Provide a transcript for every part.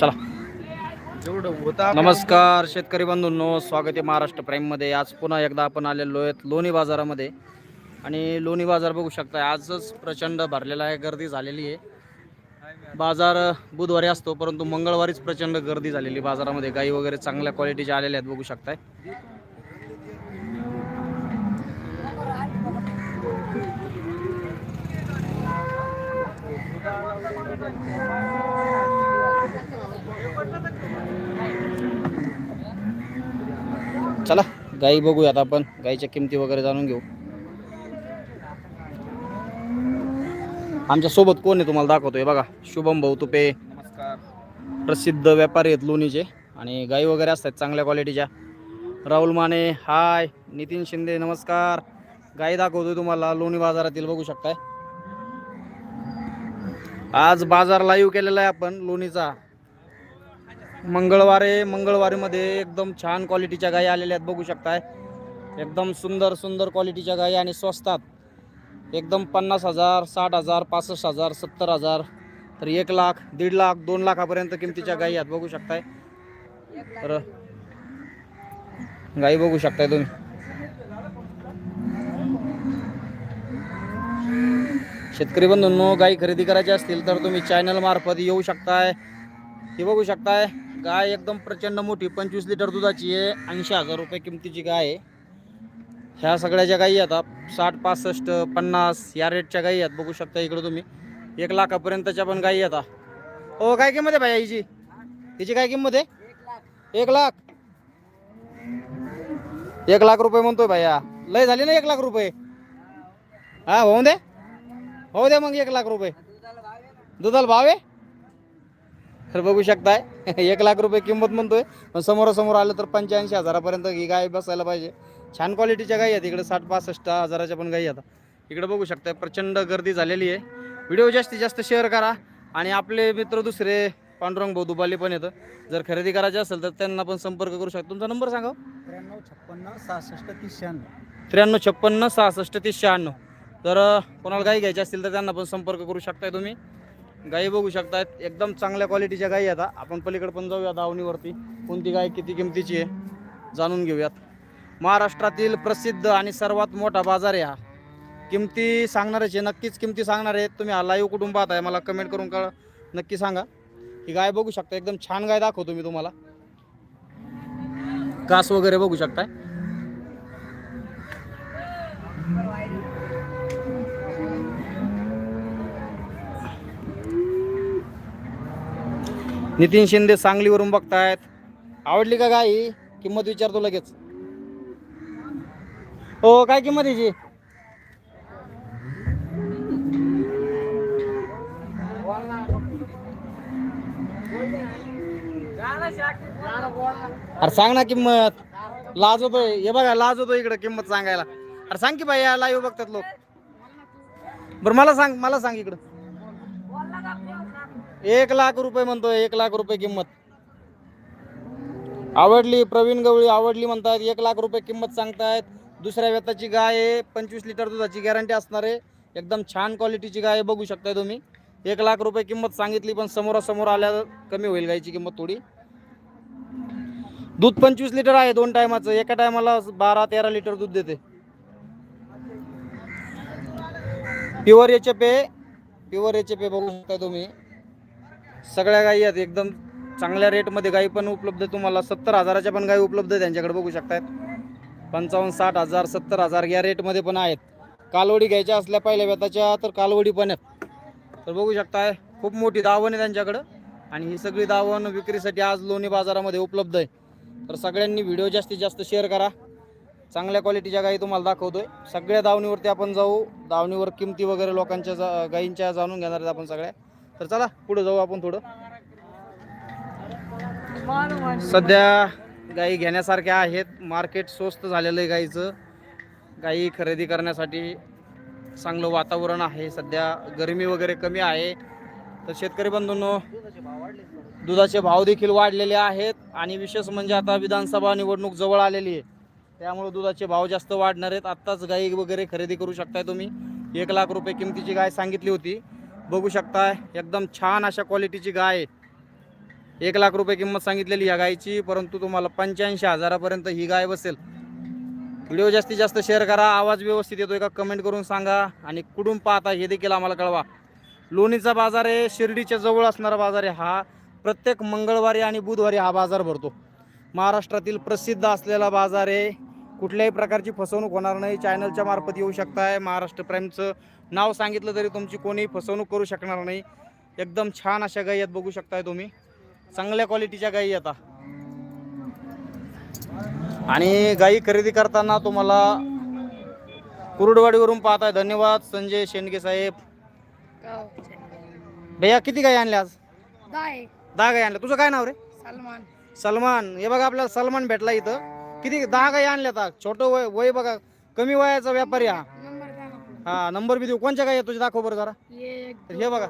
चला. नमस्कार शेतकरी बंधूंनो. स्वागत आहे महाराष्ट्र प्राईममध्ये आज पुन्हा एकदा आपण आलेलो आहेत लोणी बाजारामध्ये. आणि लोणी बाजार बघू शकता आजच प्रचंड भरलेला आहे गर्दी झालेली आहे. बाजार बुधवारी असतो परंतु मंगळवारीच प्रचंड गर्दी झालेली बाजारामध्ये. गाई वगैरे चांगल्या क्वालिटीच्या आलेल्या आहेत बघू शकताय. चला गाई बघूयात आपण. गाईच्या किमती वगैरे जाणून घेऊ. आमच्यासोबत कोण आहे तुम्हाला दाखवतोय? बघा शुभम भाऊ तुपे. प्रसिद्ध व्यापारी आहेत लोणीचे. आणि गाई वगैरे असतात चांगल्या क्वालिटीच्या. राहुल माने हाय. नितीन शिंदे नमस्कार. गाई दाखवतोय तुम्हाला लोणी बाजारातील बघू शकताय. आज बाजार लाईव्ह केलेला आहे आपण लोणीचा. मंगळवारे मंगळवारीमध्ये एकदम छान क्वालिटीच्या गायी आलेल्या आहेत बघू शकताय. एकदम सुंदर सुंदर क्वालिटीच्या गायी आणि स्वस्तात एकदम पन्नास हजार साठ हजार पासष्ट हजार सत्तर हजार तर एक लाख दीड लाख दोन लाखापर्यंत किमतीच्या गायी आहेत बघू शकताय. तर गाई बघू शकताय तुम्ही. शेतकरी बंधूंनो गाई खरेदी करायची असतील तर तुम्ही चॅनल मार्फत येऊ शकताय. हे बघू शकताय गाय एकदम प्रचंड मोठी पंचवीस लिटर दुधाची आहे ऐंशी हजार रुपये किमतीची गाय आहे. ह्या सगळ्या ज्या गायी आता साठ पासष्ट पन्नास या रेटच्या गायी आहेत बघू शकता इकडे तुम्ही. एक लाखापर्यंतच्या पण गायी आता हो. काय किंमत आहे भाई हिची हिची काय किंमत आहे? एक लाख. एक लाख रुपये म्हणतोय भैया लय झाली ना एक लाख रुपये? हा होऊ दे. होऊ दे मग एक लाख रुपये. दुधाला भाव आहे? तर बघू शकताय. एक लाख रुपये किंमत म्हणतोय. पण समोरासमोर आलं तर पंच्याऐंशी हजारापर्यंत ही गाय बसायला पाहिजे. छान क्वालिटीच्या गाई आहेत. इकडे साठ पासष्ट हजाराच्या पण गाई आहेत. इकडे बघू शकताय प्रचंड गर्दी झालेली आहे. व्हिडिओ जास्तीत जास्त शेअर करा. आणि आपले मित्र दुसरे पांडुरंग भाऊ दुबाली पण येतं. जर खरेदी करायचे असेल तर त्यांना पण संपर्क करू शकता. तुमचा नंबर सांगा त्र्याण्णव छप्पन्न सहासष्ट तीस शहाण्णव. त्र्याण्णव छप्पन्न सहासष्ट तीस शहाण्णव. तर कोणाला गाई घ्यायची असतील तर त्यांना पण संपर्क करू शकताय तुम्ही. गाई बघू शकतात एकदम चांगल्या क्वालिटीच्या गाई आता आपण पलीकडे पण जाऊया दावणीवरती. कोणती गाय किती किमतीची आहे? जाणून घेऊयात. महाराष्ट्रातील प्रसिद्ध आणि सर्वात मोठा बाजार आहे हा. किमती सांगणारच आहे. नक्कीच किमती सांगणार आहेत. तुम्ही हा लाईव्ह कुठून आहे मला कमेंट करून कळ नक्की सांगा. ही गाय बघू शकता. एकदम छान गाय दाखवतो मी तुम्हाला. कास वगैरे बघू शकताय. नितीन शिंदे सांगलीवरून बघतायत. आवडली का गाय किंमत विचारतो लगेच. हो काय किंमत याची अरे सांग ना किंमत. लाज होतोय हे बघा लाज होतो इकडे किंमत सांगायला. अरे सांग की बाई लाईव्ह बघतात लोक. बरं मला सांग मला सांग इकडं. एक लाख रुपये म्हणतो एक लाख रुपये किंमत. आवडली प्रवीण गवळी आवडली म्हणतात एक लाख रुपये किंमत सांगतायत. दुसऱ्या व्यताची गाय आहे पंचवीस लिटर दुधाची गॅरंटी असणार आहे. एकदम छान क्वालिटीची गाय आहे, बघू शकताय तुम्ही. एक लाख रुपये किंमत सांगितली पण समोरासमोर आल्या कमी होईल गायची किंमत थोडी. दूध पंचवीस लिटर आहे दोन टायमाचं. एका टायमाला बारा तेरा लिटर दूध देते. Pure H F A pure H F A बघू शकता तुम्ही. सगळ्या गायी आहेत. एकदम चांगल्या रेटमध्ये गायी पण उपलब्ध तुम्हाला सत्तर हजाराच्या पण गायी उपलब्ध आहेत. त्यांच्याकडे बघू शकतात पंचावन्न साठ हजार सत्तर हजार या रेटमध्ये पण आहेत. कालवडी घ्यायच्या असल्या पहिल्या व्यताच्या तर कालवडी पण आहेत. तर बघू शकताय खूप मोठी दावण आहे त्यांच्याकडं. आणि ही सगळी दावण विक्रीसाठी आज लोणी बाजारामध्ये उपलब्ध आहे. तर सगळ्यांनी व्हिडिओ जास्तीत जास्त शेअर करा. चांगल्या क्वालिटीच्या गायी तुम्हाला दाखवतोय. सगळ्या दावणीवरती आपण जाऊ. दावणीवर किमती वगैरे लोकांच्या जा- गायींच्या जाणून घेणार आहेत आपण सगळ्या. तर चला पुढे जाऊ आपण थोडं. सध्या गाई घेण्यासारख्या आहेत. मार्केट स्वस्त झालेलं आहे गाईचं. गाई खरेदी करण्यासाठी चांगलं वातावरण आहे. सध्या गरमी वगैरे कमी आहे. तर शेतकरी बंधूंनो दुधाचे भाव देखील वाढलेले आहेत आणि विशेष म्हणजे आता विधानसभा निवडणूक जवळ आलेली आहे. त्यामुळे दुधाचे भाव जास्त वाढणार आहेत. आत्ताच गाई वगैरे खरेदी करू शकताय तुम्ही. एक लाख रुपये किमतीची गाय सांगितली होती. बघू शकताय एकदम छान अशा क्वालिटीची गाय आहे. एक लाख रुपये किंमत सांगितलेली या गायची परंतु तुम्हाला पंच्याऐंशी हजारापर्यंत ही गाय बसेल. व्हिडिओ जास्तीत जास्त शेअर करा आवाज व्यवस्थित येतोय का कमेंट करून सांगा आणि कुठून पाहता हे देखील आम्हाला कळवा. लोणीचा बाजार आहे शिर्डीच्या जवळ असणारा बाजार आहे हा. प्रत्येक मंगळवारी आणि बुधवारी हा बाजार भरतो. महाराष्ट्रातील प्रसिद्ध असलेला बाजार आहे कुठल्याही प्रकारची फसवणूक होणार नाही. चॅनलच्या मार्फत येऊ शकताय. महाराष्ट्र प्राईमचं नाव सांगितलं तरी तुमची कोणीही फसवणूक करू शकणार नाही. एकदम छान अशा गायी आहेत बघू शकताय तुम्ही. चांगल्या क्वालिटीच्या गायी आता. आणि गायी खरेदी करताना तुम्हाला कुरुडवाडीवरून पाहताय. धन्यवाद. संजय शेंडगे साहेब. भैया किती गायी आणल्या आज? दहा गायी आणल्या. तुझं काय नाव रे? सलमान. सलमान. हे बघा आपल्याला सलमान भेटला इथं. किती? दहा गायी आणल्या आता. छोटं वय वय बघा. कमी वयाचा व्यापारी हा. हा नंबर बी देऊ. कोणच्या गायी आहेत तुझे? दाखव बरं जरा. हे बघा.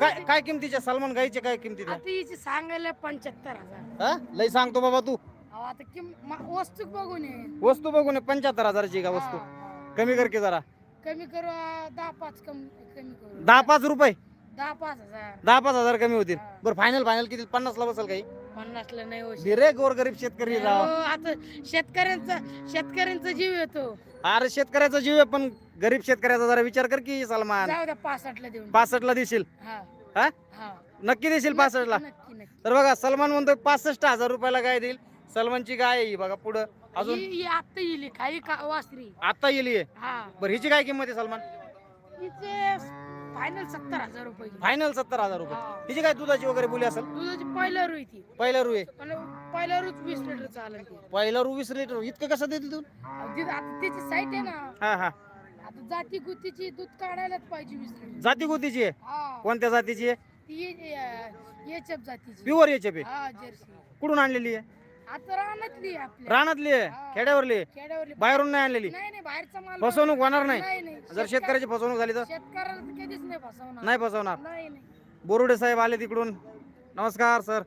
काय काय किमतीच्या? सलमान गाईचे काय किमती हिची सांगायला पंच्याहत्तर हजार. हा? लय सांगतो बाबा तू. अहो, आता किम मा- वस्तू बघून ये. वस्तू बघून पंच्याहत्तर हजाराची का वस्तू? हा. कमी कर की जरा. कमी करू आ, दहा पाच कमी कमी करू. दहा पाच रुपये? दहा पाच हजार. दहा पाच हजार कमी होतील. बरं फायनल फायनल किती? पन्नासला बसेल काही? पन्नासला नाही डिरे गोरगरीब शेतकरी राव. हो, आता शेतकऱ्यांचा शेतकऱ्यांचा जीव येतो अरे शेतकऱ्याचा जीव आहे पण गरीब शेतकऱ्याचा जरा विचार कर की सलमान. जाऊ द्या पासष्टला देऊन. पासष्ट ला देशील? हा. हा? हा. नक्की देशील पासष्ट ला नक्की नक्की. तर बघा सलमान म्हणतोय पासष्ट हजार रुपयाला गाय देईल. सलमानची गाय आहे ही बघा पुढं. अजून? ही ही आत्ता येईल काही का वासरी. आता येईल ही. हा. बरं हिची काय किंमत आहे सलमान? फायनल सत्तर हजार रुपये फायनल सत्तर हजार रुपये. हिची काय दुधाची वगैरे बोली असेल? दुधाची पहिला रुई ती. पहिला रुये पण पहिला रुच वीस लिटर चालेल ती. पहिला रू वीस लिटर. इतकं कसं देतील तू अहो, ती- आता त्याची साईट आहे ना. हा हा. आता जाती गुतीची दूध काढायलाच पाहिजे वीस लिटर. जाती गोतीची आहे? हा. कोणत्या जातीची आहे? ती एचएफ जातीची. प्युअर याचे पे हा जर्सी. कुठून आणलेली आहे? आता रानातली आहे आपल्या. रानातली आहे. खेड्यावरली? आहे खेड्यावरली. बाहेरून नाही आणलेली? नाही नाही बाहेरचा माल फसवणूक होणार नाही. जर शेतकऱ्याची फसवणूक झाली तर? शेतकऱ्याला तर कधीच नाही फसवणार. नाही फसवणार? नाही नाही. बोरुडे साहेब आले तिकडून नमस्कार सर.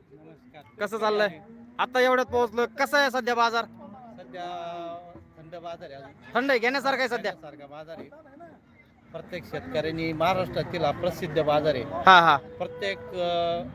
कसं चाललंय? आता एवढ्यात पोहोचलो कसं आहे सध्या बाजार? सध्या थंड बाजार आहे अजून. थंड आहे घेण्यासारखं आहे सध्या? सारखा बाजार आहे. प्रत्येक शेतकऱ्यांनी महाराष्ट्रातील हा प्रसिद्ध बाजार आहे. हा हा. प्रत्येक अं,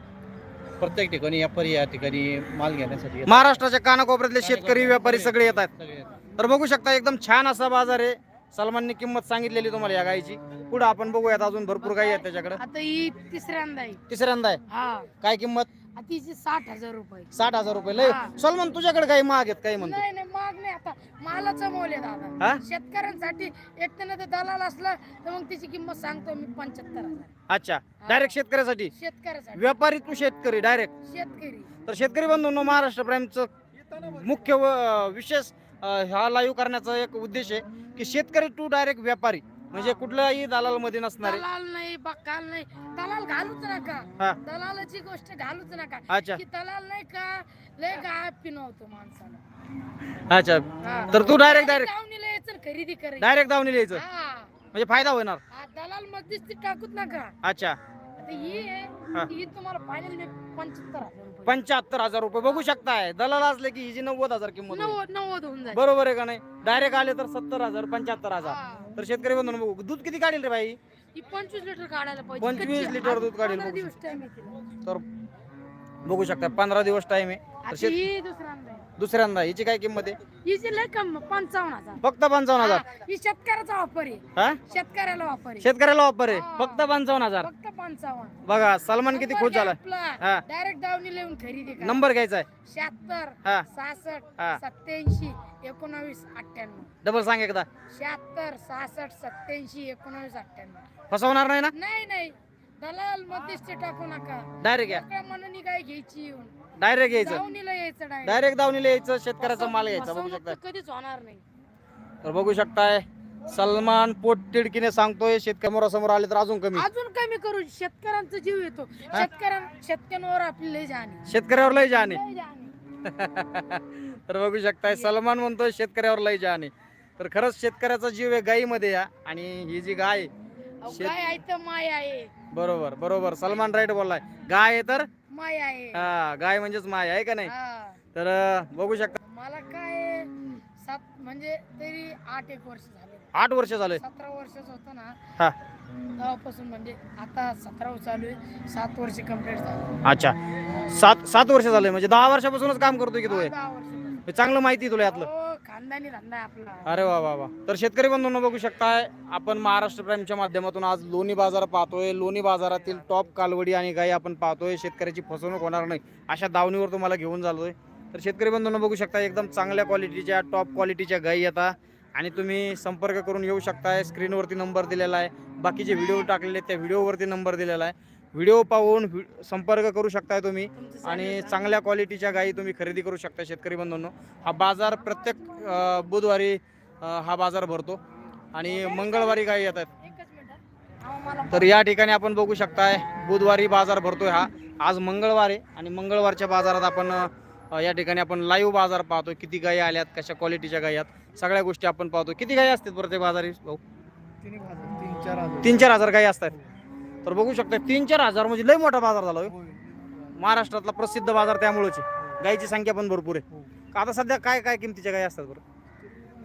प्रत्येक ठिकाणी व्यापारी या ठिकाणी माल घेण्यासाठी येतात. महाराष्ट्राच्या कानाकोपऱ्यातले शेतकरी व्यापारी सगळे येतात. सगळे येतात. तर बघू शकता एकदम छान असा बाजार आहे. सलमानने किंमत सांगितलेली तुम्हाला या गायची पुढे आपण बघूयात अजून भरपूर गायी आहेत त्याच्याकडे. आता ही तिसऱ्यांदा आहे. तिसऱ्यांदा आहे. हा. काय किंमत? साठ हजार रुपये. साठ हजार रुपये लय. हा. सलमान तुझ्याकडे काही महाग आहेत काही म्हणतो? नाही नाही माग नाही आता. मालाचा मोल आहे हा? दादा शेतकऱ्यांसाठी एक तर दलाल असला तर मग त्याची किंमत सांगतो मी पंच्याहत्तर हजार. अच्छा. डायरेक्ट शेतकऱ्यासाठी? शेतकऱ्यासाठी. व्यापारी तू शेतकरी डायरेक्ट शेतकरी. तर शेतकरी बंधूंनो महाराष्ट्र प्राईमचं मुख्य व विशेष अं, हा लाईव्ह करण्याचा एक उद्देश आहे की शेतकरी टू डायरेक्ट व्यापारी. म्हणजे कुठल्याही दलाल मध्ये नसणारे. दलाल नाही बक्काल नाही. दलाल घालूच हा. नका दलालाची गोष्ट घालूच नका. अच्छा. की दलाल नाही का लय गाय पिनवतो माणसाला. अच्छा. हा. तर तू डायरेक्ट डायरेक्ट जाऊन आणि खरेदी करायची. डायरेक्ट धावून यायचं हा. म्हणजे फायदा होणार. हा, दलाल मध्यस्थी टाकूच नका. अच्छा. आता ही हा. आहे ही. तुम्हाला फायनल पंच्याहत्तर हजार रुपये. पंच्याहत्तर हजार रुपये. बघू शकताय. दलाल असले की हिची नव्वद हजार किंमत होईल. नव्वद नव्वद होऊन जाईल. बरोबर आहे का नाही? डायरेक्ट आले तर सत्तर हजार पंच्याहत्तर हजार. तर शेतकरी बंधून बघू दूध किती काढेल रे भाई ही पंचवीस लिटर काढायला पाहिजे 25 कच्ची. लिटर दूध काढेल पंधरा बघू. दिवस time आहे तिला. तर बघू शकता पंधरा दिवस टाइम आहे तर आता शेत ही दुसऱ्यांदा आहे. दुसऱ्यांदा? हिची काय किंमत आहे? हिची लय कम पंचावन्न हजार. फक्त पंचावन्न हजार. हा, ही शेतकऱ्याचा वापर आहे. हा? शेतकऱ्याला वापर आहे. शेतकऱ्याला वापर आहे. फक्त पंचावन्न हजार. फक्त पंचावन्न. बघा सलमान किती खुश झाला. हा. डायरेक्ट दावणी लिहून खरेदी करा. नंबर घ्यायचा आहे. शहात्तर हा. सहासष्ट हा. सत्याऐंशी एकोणावीस अठ्ठ्याण्णव. डबल सांग एकदा. शहात्तर सहासष्ट सत्याऐंशी एकोणावीस अठ्ठ्याण्णव. फसवणार नाही ना? नाही नाही. दलाल मध्यस्थी टाकू नका. डायरेक्ट घ्या मनाने काय घ्यायची येऊन? डायरेक्ट दावणीला यायचं डायरेक्ट डायरेक्ट दावणीला यायचं शेतकऱ्याचा माल घ्यायचा बघू फसवणूक शकताय तर कधीच होणार नाही. तर बघू शकताय सलमान पोट तिडकीने सांगतोय शेतकऱ्यासमोर आले तर अजून कमी. अजून कमी करू शेतकऱ्यांचा जीव येतो. शेतकऱ्यां शेतकऱ्यांवर आपली लय जाणे शेतकऱ्यावर लय जाणे लय जाणे तर बघू शकताय सलमान म्हणतोय शेतकऱ्यावर लय जाणे तर खरंच शेतकऱ्याचा जीव आहे गायीमध्ये या आणि ही जी गाय आहे, अहो, शेत- काय आहे तर माय आहे. बरोबर बरोबर. सलमान राईट बोललाय. गाय आहे तर माय आहे. हा गाय म्हणजेच माय आहे का नाही? हा. तर अं, बघू शकता. मला काय सात म्हणजे तरी आठ एक वर्ष झाले. आठ वर्ष झाले. सतरा वर्षाचं होतं ना. हा. तेव्हापासून म्हणजे आता सतरा चालू आहे. सात वर्ष कंप्लीट झाले. अच्छा. सात सात वर्ष झाले. म्हणजे दहा वर्षापासूनच काम करतोय की तू हे? दहा वर्ष. हे चांगलं माहिती आहे तुला यातलं. हो खानदानी धंदा आहे आपला. अरे वा वा वा. तर शेतकरी बंधूंनो बघू शकताय आपण महाराष्ट्र प्राईमच्या माध्यमातून आज लोणी बाजार पाहतोय. लोणी बाजारातील टॉप कालवडी आणि गाई आपण पाहतोय. शेतकऱ्याची फसवणूक होणार नाही अशा दावणीवर तुम्हाला घेऊन चाललोय. तर शेतकरी बंधूंनो बघू शकता एकदम चांगल्या क्वालिटीच्या टॉप क्वालिटीच्या गाई येतात आणि तुम्ही संपर्क करून येऊ शकताय. स्क्रीनवरती नंबर दिलेला आहे. बाकीचे व्हिडिओ टाकलेले आहेत, त्या व्हिडिओवरती नंबर दिलेला आहे. व्हिडिओ पाहून संपर्क करू शकताय तुम्ही आणि. चांगल्या क्वालिटीच्या गायी तुम्ही खरेदी करू शकता शेतकरी बंधूंनो. हा बाजार प्रत्येक बुधवारी हा बाजार भरतो आणि मंगळवारी गायी येतात. हा, तर या ठिकाणी आपण बघू शकताय बुधवारी बाजार भरतोय हा. आज मंगळवार आहे आणि मंगळवारच्या बाजारात आपण या ठिकाणी आपण लाईव्ह बाजार पाहतोय. किती गायी आल्यात कशा क्वालिटीच्या गायी आहेत सगळ्या गोष्टी आपण पाहतो किती गायी असतात प्रत्येक बाजारी भाऊ? तीन चार हजार. तीन चार हजार गायी असतात. तर बघू शकता तीन चार हजार म्हणजे लय मोठा बाजार झाला होय. महाराष्ट्रातला प्रसिद्ध बाजार त्यामुळेच. आहे. गायीची संख्या पण भरपूर आहे. आता सध्या काय काय किमतीच्या गायी असतात बरं?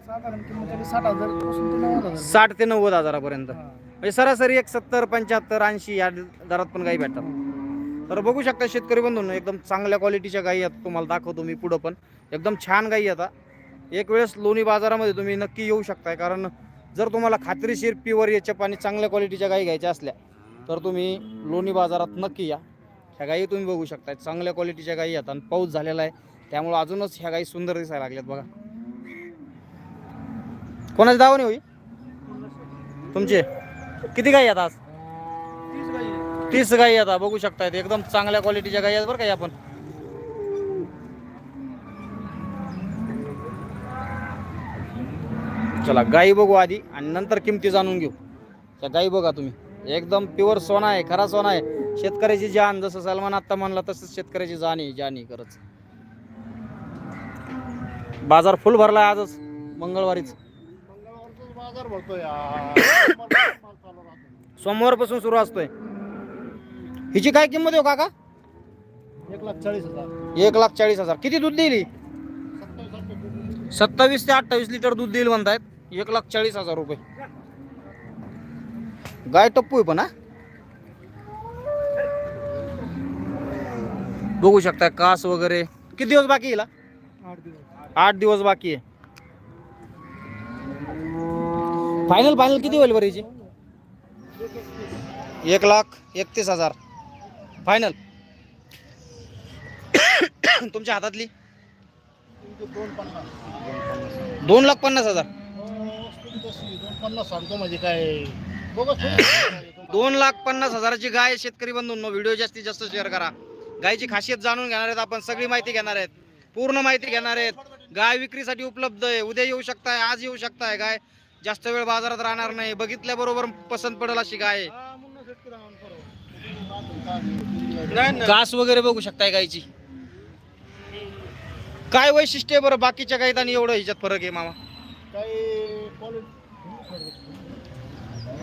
साधारण किंमत साठ हजारपासून ते नव्वद हजार साठ ते नव्वद हजारापर्यंत. म्हणजे सरासरी एक सत्तर पंच्याहत्तर ऐंशी या दरात पण गायी भेटतात. तर बघू शकता शेतकरी बंधूंनो एकदम चांगल्या क्वालिटीच्या गायी आहेत तुम्हाला दाखवतो मी पुढं पण. एकदम छान गायी आता. एक वेळेस लोणी बाजारामध्ये तुम्ही नक्की येऊ शकताय कारण जर तुम्हाला खात्रीशीर प्युअर याच्या आणि चांगल्या क्वालिटीच्या गायी घ्यायच्या असल्या तर तुम्ही लोणी बाजारात नक्की या. ह्या गाई तुम्ही बघू शकता चांगल्या क्वालिटीच्या गाई आहेत आणि पाऊस झालेला आहे. त्यामुळे अजूनच ह्या गायी सुंदर दिसायला लागल्यात बघा. कोणाची दावा नाही होई? तुमचे? किती गाई आहेत आज? तीस गाई आता बघू शकतायत. एकदम चांगल्या क्वालिटीच्या गाई आहेत बरं का आपण चला गाई बघू आधी आणि नंतर किमती जाणून घेऊ. त्या गाई बघा तुम्ही. एकदम प्युअर सोना आहे खरा सोना आहे. शेतकऱ्याची जान जसं सलमान आत्ता म्हणला तसंच शेतकऱ्याची जाण आहे जान आहे खरंच. बाजार फुल भरलाय आजच मंगळवारीच. बाजार भरतोय सोमवारपासून सुरू असतोय. हिची काय किंमत आहे हो काका? एक लाख चाळीस हजार एक लाख चाळीस हजार. किती दूध दिली? सत्तावीस ते अठ्ठावीस लिटर दूध देईल म्हणतायत. एक लाख चाळीस हजार रुपये. गाय टप्पू आहे पण हा? बघू शकता कास वगैरे. किती दिवस बाकी आहे हिला? आठ दिवस. बाकी आहे. फायनल फायनल किती होईल बरं हिची? एक लाख एकतीस हजार. फायनल तुमच्या हातातली? दोन लाख पन्नास हजार. पन्नास सांगतो म्हणजे काय दोन लाख पन्नास हजाराची गाय शेतकरी बंधूंनो व्हिडिओ जास्तीत जास्त शेअर करा. गायची खासियत जाणून घेणार आहेत आपण सगळी माहिती घेणार आहेत. पूर्ण माहिती घेणार आहेत. गाय विक्रीसाठी उपलब्ध आहे. उद्या येऊ शकताय आज येऊ शकताय गाय. जास्त वेळ बाजारात राहणार नाही. बघितल्याबरोबर पसंत पडेल अशी गाय घास वगैरे बघू शकताय गायची. काय वैशिष्ट्य बरं बाकीच्या गायीत आणि एवढं ह्याच्यात फरक आहे मामा?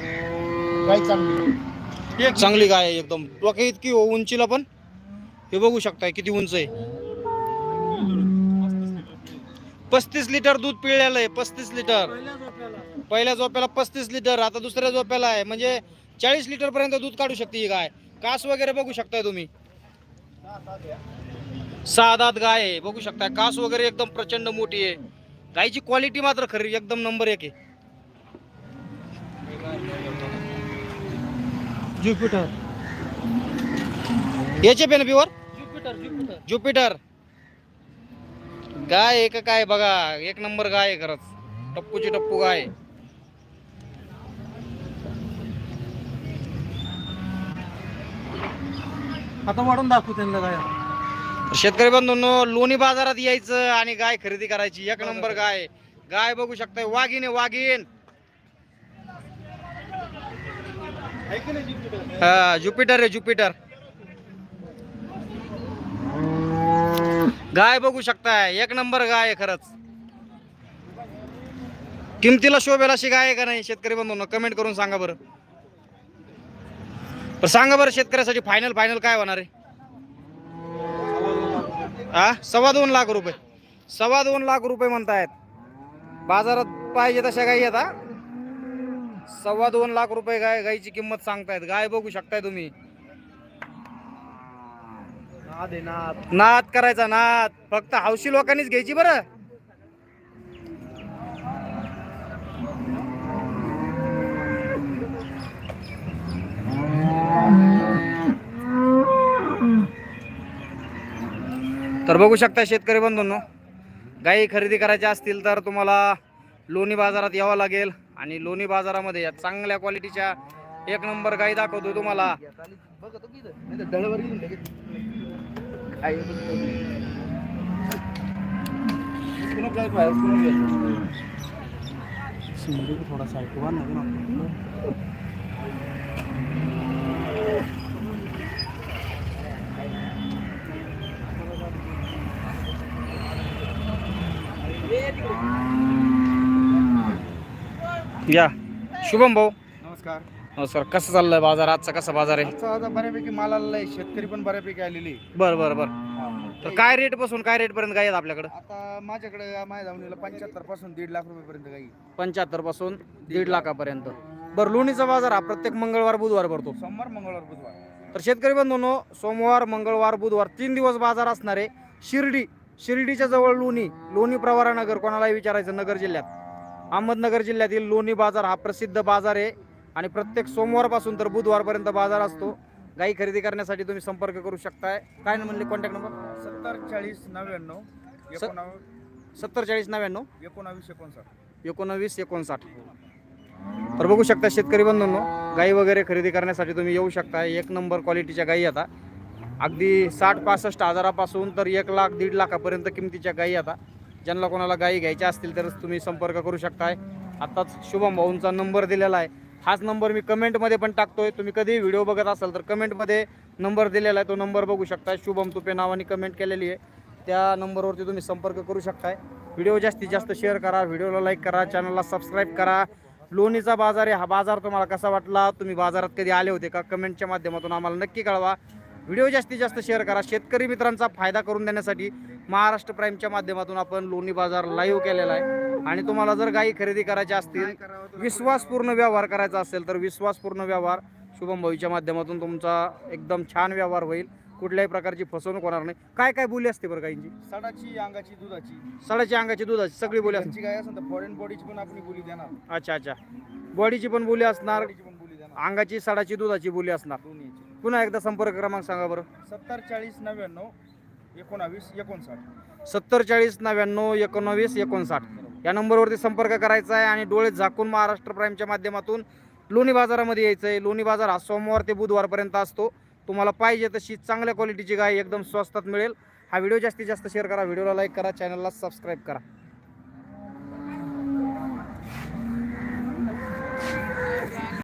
गाय चांगली? एक चांगली गाय आहे एकदम. डोक्या इतकी उंचीला पण. हे बघू शकताय किती उंच आहे. पस्तीस लिटर दूध पिळलेलं आहे पस्तीस लिटर. पहिल्या झोप्याला पस्तीस लिटर आता दुसऱ्या झोप्याला आहे. म्हणजे चाळीस लिटर पर्यंत दूध काढू शकते ही गाय. कास वगैरे बघू शकताय तुम्ही. सहा गाय आहे बघू शकताय. कास वगैरे एकदम प्रचंड मोठी आहे. गायची क्वालिटी मात्र खरी एकदम नंबर एक आहे. ज्युपिटर. याचे पेन प्युअर ज्युपिटर ज्युपिटर. ज्युपिटर. गाय एक काय बघा एक नंबर गाय आहे खरंच. टप्पूची टप्पू गाय. आता वाढून दाखवू त्यांना काय शेतकरी बंधूंनो लोणी बाजारात यायचं आणि गाय खरेदी करायची. एक नंबर गाय. गाय बघू शकताय. वाघीण आहे हा ज्युपिटर रे ज्युपिटर. गाय बघू शकताय एक नंबर गाय आहे खरंच. किमतीला शोभेल अशी गाय आहे का नाही शेतकरी बंधूंनो? कमेंट करून सांगा बरं. पण सांगा बरं शेतकऱ्यासाठी फायनल फायनल काय होणार आहे? हा सव्वा दोन लाख रुपये. सव्वा दोन लाख रुपये म्हणतायत. बाजारात पाहिजे तशा गाई आता सव्वा दोन लाख रुपये गाय गायची किंमत सांगतायत. गाय बघू शकताय तुम्ही. नाद करायचा नाद. फक्त हौशी लोकांनीच घ्यायची बरं. तर बघू शकता शेतकरी बंधूंनो गाई खरेदी करायच्या असतील तर तुम्हाला लोणी बाजारात यावं लागेल. आणि लोणी बाजारामध्ये या चांगल्या क्वालिटीच्या एक नंबर गाई दाखवतो तुम्हाला. बघतो की इथं. नाही तर दळवर येऊन लगेच. काय आहे बघतो. उचलून काय पाय, उचलून घ्यायचं. थोडासा ऐकवा ना या. शुभम भाऊ. नमस्कार. सर कसं चाललंय बाजार? आजचा कसा बाजार आहे? आजचा आता बऱ्यापैकी माल आलेला आहे. शेतकरी पण बऱ्यापैकी आलेली बर बर बर. तर काय रेटपासून काय रेट पर्यंत आहेत आपल्याकडे? आता माझ्याकडे माझ्या धावणीला पंच्याहत्तरपासून दीड लाख रुपयेपर्यंत काही पंच्याहत्तरपासून दीड लाखापर्यंत. बरं लोणीचा बाजार हा प्रत्येक मंगळवार बुधवार भरतो. सोमवार मंगळवार बुधवार. तर शेतकरी बंधूंनो सोमवार मंगळवार बुधवार तीन दिवस बाजार असणार आहे शिर्डी शिर्डीच्या जवळ लोणी लोणी प्रवारा नगर कोणालाही विचारायचं नगर जिल्ह्यात. अहमदनगर जिल्ह्यातील लोणी बाजार हा प्रसिद्ध बाजार आहे. आणि प्रत्येक सोमवारपासून तर बुधवारपर्यंत बाजार असतो. गाई खरेदी करण्यासाठी तुम्ही संपर्क करू शकताय. काय म्हणले? कॉन्टॅक्ट नंबर सत्तर चाळीस नव्याण्णव स- एकोणावीस सत्तर चाळीस नव्याण्णव? एकोणावीस एकोणसाठ. एकोणवीस एकोणसाठ. तर बघू शकता शेतकरी बंधूंनो गाई वगैरे खरेदी करण्यासाठी तुम्ही येऊ शकता एक नंबर क्वालिटीच्या गाई आता. अगदी साठ पासष्ट हजारापासून तर एक लाख दीड लाखापर्यंत किमतीच्या गाई आता. ज्यांना कोणाला गाई घ्यायच्या असतील तरच तुम्ही संपर्क करू शकताय. आत्ताच शुभम भाऊंचा नंबर दिलेला आहे. हाच नंबर मी कमेंटमध्ये पण टाकतोय. तुम्ही कधी व्हिडिओ बघत असाल तर कमेंटमध्ये नंबर दिलेला आहे. तो नंबर बघू शकताय. शुभम तुपे नावाने कमेंट केलेली आहे. त्या नंबरवरती तुम्ही संपर्क करू शकताय. व्हिडिओ जास्तीत जास्त शेअर करा. व्हिडिओला लाईक करा. चॅनलला सबस्क्राईब करा. लोणीचा बाजार आहे. हा बाजार तुम्हाला कसा वाटला? तुम्ही बाजारात कधी आले होते का? कमेंटच्या माध्यमातून आम्हाला नक्की कळवा. व्हिडिओ जास्तीत जास्त शेअर करा. शेतकरी मित्रांचा फायदा करून देण्यासाठी महाराष्ट्र प्राईमच्या माध्यमातून आपण लोणी बाजार लाईव्ह केलेला आहे. आणि तुम्हाला जर गाई खरेदी करायच्या असतील विश्वासपूर्ण व्यवहार करायचा असेल तर विश्वासपूर्ण व्यवहार शुभम भाईच्या माध्यमातून तुमचा एकदम छान व्यवहार होईल. कुठल्याही प्रकारची फसवणूक होणार नाही. काय काय बोली असते बरं गाईंची? साडाची अंगाची दुधाची. सडाची अंगाची दुधाची सगळी बोली असते असेल तर फॉरेन बॉडीची पण आपण बोली देणार. अच्छा अच्छा. बॉडीची पण बोली असणार. अंगाची सडाची दुधाची बोली असणार. पुन्हा एकदा संपर्क क्रमांक सांगा बरं. सत्तर चाळीस नव्याण्णव एकोणावीस एकोणसाठ. सत्तर चाळीस नव्याण्णव एकोणावीस एकोणसाठ. या नंबरवरती संपर्क करायचा आहे आणि डोळे झाकून महाराष्ट्र प्राईमच्या माध्यमातून लोणी बाजारामध्ये यायचं आहे लोणी बाजार हा सोमवार ते बुधवारपर्यंत असतो. तुम्हाला पाहिजे तशी चांगल्या क्वालिटीची गाय एकदम स्वस्तात मिळेल. हा व्हिडिओ जास्तीत जास्त शेअर करा. व्हिडिओला लाईक करा. चॅनलला सबस्क्राईब करा.